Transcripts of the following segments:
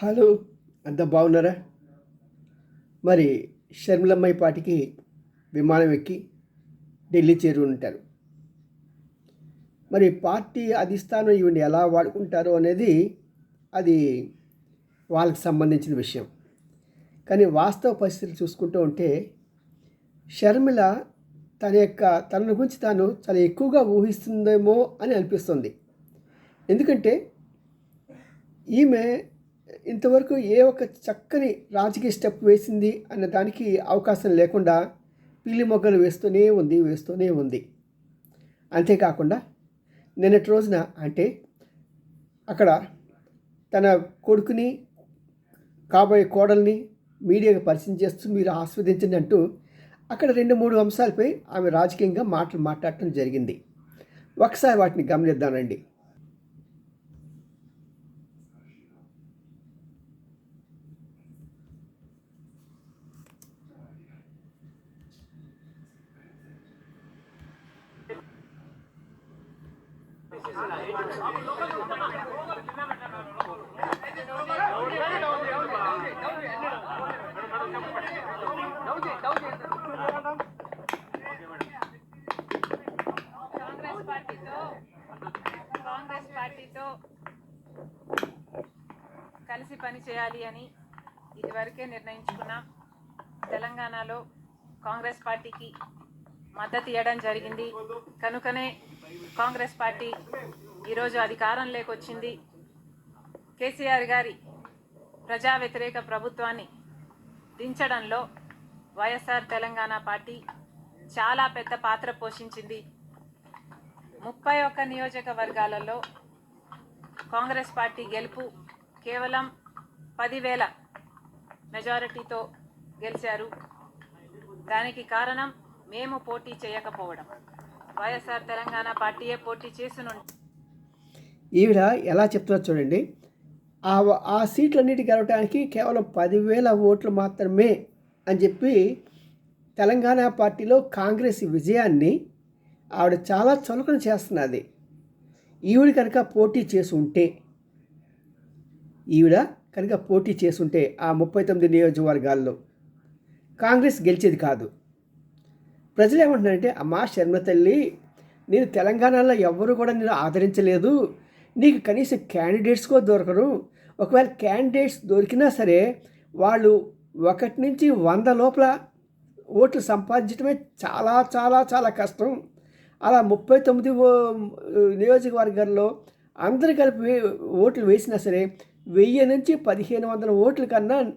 Hello అంత బాగున్నారా? మరి షర్మిలమ్మాయి పాటికి విమానం ఎక్కి ఢిల్లీ చేరు ఉంటారు మరి పార్టీ అధిష్టానం ఈవిని ఎలా వాడుకుంటారో అనేది అది వాళ్ళకి సంబంధించిన విషయం. కానీ వాస్తవ పరిస్థితులు చూసుకుంటూ ఉంటే షర్మిల తన యొక్క తన గురించి తాను చాలా ఎక్కువగా ఊహిస్తుందేమో అని అనిపిస్తుంది. ఎందుకంటే ఈమె ఇంతవరకు ఏ ఒక్క చక్కని రాజకీయ స్టెప్ వేసింది అన్న దానికి అవకాశం లేకుండా పిల్లి మొగ్గలు వేస్తూనే ఉంది వేస్తూనే ఉంది. అంతేకాకుండా నిన్నటి రోజున అంటే అక్కడ తన కొడుకుని కాబోయే కోడల్ని మీడియాకి పరిచయం చేస్తూ మీరు ఆస్వాదించండి అంటూ అక్కడ రెండు మూడు అంశాలపై ఆమె రాజకీయంగా మాటలు మాట్లాడటం జరిగింది. ఒకసారి వాటిని గమనిద్దానండి కాంగ్రెస్ పార్టీతో కాంగ్రెస్ పార్టీతో కలిసి పని చేయాలి అని ఇదివరకే నిర్ణయించుకున్నాం తెలంగాణలో కాంగ్రెస్ పార్టీకి మద్దతు ఇవ్వడం జరిగింది. కనుకనే కాంగ్రెస్ పార్టీ ఈరోజు అధికారం వచ్చింది. కేసీఆర్ గారి ప్రజా వ్యతిరేక ప్రభుత్వాన్ని దించడంలో వైఎస్ఆర్ తెలంగాణ పార్టీ చాలా పెద్ద పాత్ర పోషించింది. ముప్పై ఒక్క నియోజకవర్గాలలో కాంగ్రెస్ పార్టీ గెలుపు కేవలం పదివేల మెజారిటీతో గెలిచారు. దానికి కారణం మేము పోటీ చేయకపోవడం. వైఎస్ఆర్ తెలంగాణ పార్టీయే పోటీ చేసిన ఈవిడ ఎలా చెప్తున్నారు చూడండి. ఆ ఆ సీట్లన్నిటి గెలవడానికి కేవలం పదివేల ఓట్లు మాత్రమే అని చెప్పి తెలంగాణ పార్టీలో కాంగ్రెస్ విజయాన్ని ఆవిడ చాలా చులకన చేస్తున్నది. ఈవిడ కనుక పోటీ చేసి ఉంటే ఈవిడ కనుక పోటీ చేసి ఉంటే ఆ ముప్పై తొమ్మిది నియోజకవర్గాల్లో కాంగ్రెస్ గెలిచేది కాదు. ప్రజలు ఏమంటున్నారంటే అమ్మా శర్మ తల్లి నేను తెలంగాణలో ఎవ్వరు కూడా నేను ఆదరించలేదు. నీకు కనీసం క్యాండిడేట్స్ కూడా దొరకరు. ఒకవేళ క్యాండిడేట్స్ దొరికినా సరే వాళ్ళు ఒకటి నుంచి వంద లోపల ఓట్లు సంపాదించడమే చాలా చాలా చాలా కష్టం. అలా ముప్పై తొమ్మిది ఓ- నియోజకవర్గాల్లో అందరు కలిపి ఓట్లు వేసినా సరే వెయ్యి నుంచి పదిహేను వందల ఓట్ల కన్నా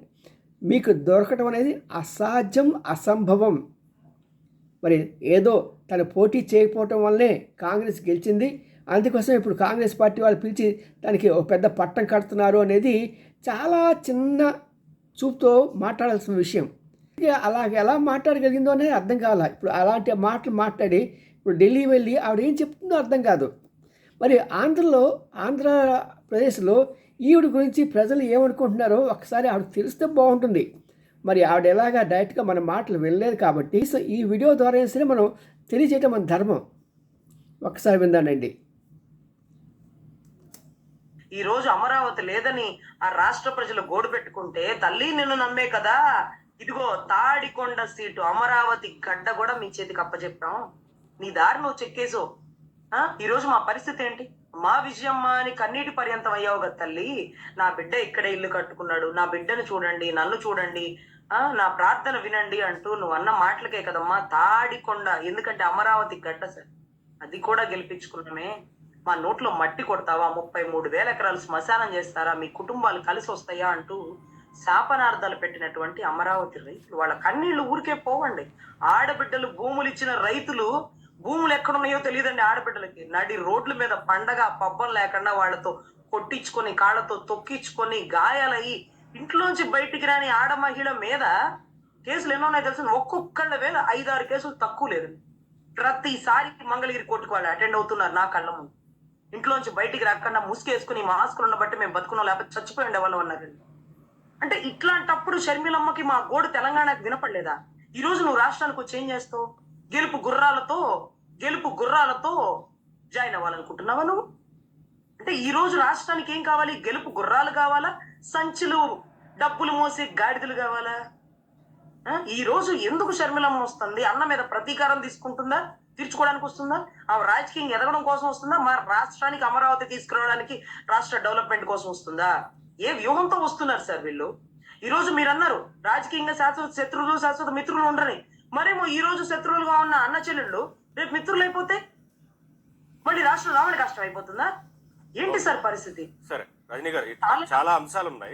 మీకు దొరకటం అనేది అసాధ్యం అసంభవం. మరి ఏదో తను పోటీ చేయకపోవటం వల్లనే కాంగ్రెస్ గెలిచింది. అందుకోసం ఇప్పుడు కాంగ్రెస్ పార్టీ వాళ్ళు పిలిచి దానికి ఒక పెద్ద పట్టం కడుతున్నారు అనేది చాలా చిన్న చూపుతో మాట్లాడాల్సిన విషయం. ఇక అలాగే ఎలా మాట్లాడగలిగిందో అనేది అర్థం కావాలి? ఇప్పుడు అలాంటి మాటలు మాట్లాడి ఇప్పుడు ఢిల్లీ వెళ్ళి ఆవిడ ఏం చెప్తుందో అర్థం కాదు. మరి ఆంధ్రలో ఆంధ్రప్రదేశ్లో ఈవిడ గురించి ప్రజలు ఏమనుకుంటున్నారో ఒకసారి ఆవిడకి తెలిస్తే బాగుంటుంది. మరి ఆవిడ ఎలాగా డైరెక్ట్గా మన మాటలు వెళ్ళలేదు కాబట్టి సో ఈ వీడియో ద్వారా సరే మనం తెలియజేయటం మన ధర్మం. ఒకసారి విందానండి. ఈ రోజు అమరావతి లేదని ఆ రాష్ట్ర ప్రజలు గోడు పెట్టుకుంటే తల్లి నిన్ను నమ్మే కదా. ఇదిగో తాడికొండ సీటు అమరావతి గడ్డ కూడా మీ చేతికి అప్పచెప్పాం నీ దారి నువ్వు చెక్కేసో ఈరోజు ఈ రోజు మా పరిస్థితి ఏంటి? మా విజయమ్మ అని కన్నీటి పర్యంతం అయ్యావు కదా తల్లి. నా బిడ్డ ఇక్కడే ఇల్లు కట్టుకున్నాడు. నా బిడ్డను చూడండి నన్ను చూడండి ఆ నా ప్రార్థన వినండి అంటూ నువ్వు అన్న మాటలకే కదమ్మా తాడికొండ ఎందుకంటే అమరావతి గడ్డ సార్. అది కూడా గెలిపించుకున్నామే. మా నోట్లో మట్టి కొడతావా? ముప్పై మూడు వేల ఎకరాలు శ్మశానం చేస్తారా? మీ కుటుంబాలు కలిసి వస్తాయా అంటూ శాపనార్థాలు పెట్టినటువంటి అమరావతి రైతులు. వాళ్ళ కన్నీళ్ళు ఊరికే పోవండి. ఆడబిడ్డలు భూములు ఇచ్చిన రైతులు భూములు ఎక్కడున్నాయో తెలియదండి ఆడబిడ్డలకి. నడి రోడ్ల మీద పండగ పబ్బం లేకుండా వాళ్ళతో కొట్టించుకొని కాళ్ళతో తొక్కించుకొని గాయాలయ్యి ఇంట్లోంచి బయటికి రాని ఆడ మహిళ మీద కేసులు ఎన్నో ఉన్నాయి తెలుసు? ఒక్కొక్కళ్ళ వేల ఐదారు కేసులు తక్కువ లేదు. ప్రతిసారి మంగళగిరి కోర్టుకు వాళ్ళు అటెండ్ అవుతున్నారు నా కళ్ళ ముందు. ఇంట్లోంచి బయటికి రాకుండా ముసుకేసుకుని మాస్కులు ఉన్న బట్టి మేము బతుకున్నాం లేకపోతే చచ్చిపోయి ఉండేవాళ్ళం అన్నారండి అంటే ఇట్లాంటప్పుడు షర్మిలమ్మకి మా గోడు తెలంగాణకి వినపడలేదా? ఈ రోజు నువ్వు రాష్ట్రానికి వచ్చి ఏం చేస్తావు? గెలుపు గుర్రాలతో గెలుపు గుర్రాలతో జాయిన్ అవ్వాలనుకుంటున్నావా నువ్వు? అంటే ఈ రోజు రాష్ట్రానికి ఏం కావాలి? గెలుపు గుర్రాలు కావాలా? సంచులు డబ్బులు మోసే గాడిదలు కావాలా? ఈ రోజు ఎందుకు షర్మిలమ్మ వస్తుంది? అన్న మీద ప్రతీకారం తీసుకుంటుందా? తీర్చుకోవడానికి వస్తుందా? ఆ రాజకీయం ఎదగడం కోసం వస్తుందా? మా రాష్ట్రానికి అమరావతి తీసుకురావడానికి రాష్ట్ర డెవలప్మెంట్ కోసం వస్తుందా? ఏ వ్యూహంతో వస్తున్నారు సార్ వీళ్ళు? ఈ రోజు మీరు అన్నారు రాజకీయంగా శాశ్వత శత్రువులు శాశ్వత మిత్రులు ఉండరని. మరేమో ఈ రోజు శత్రువులుగా ఉన్న అన్న చెల్లెళ్ళు రేపు మిత్రులు అయిపోతే? మళ్ళీ రాష్ట్రం రావడానికి కష్టం అయిపోతుందా? ఏంటి సార్ పరిస్థితి? సరే రజనీ గారు చాలా అంశాలు ఉన్నాయి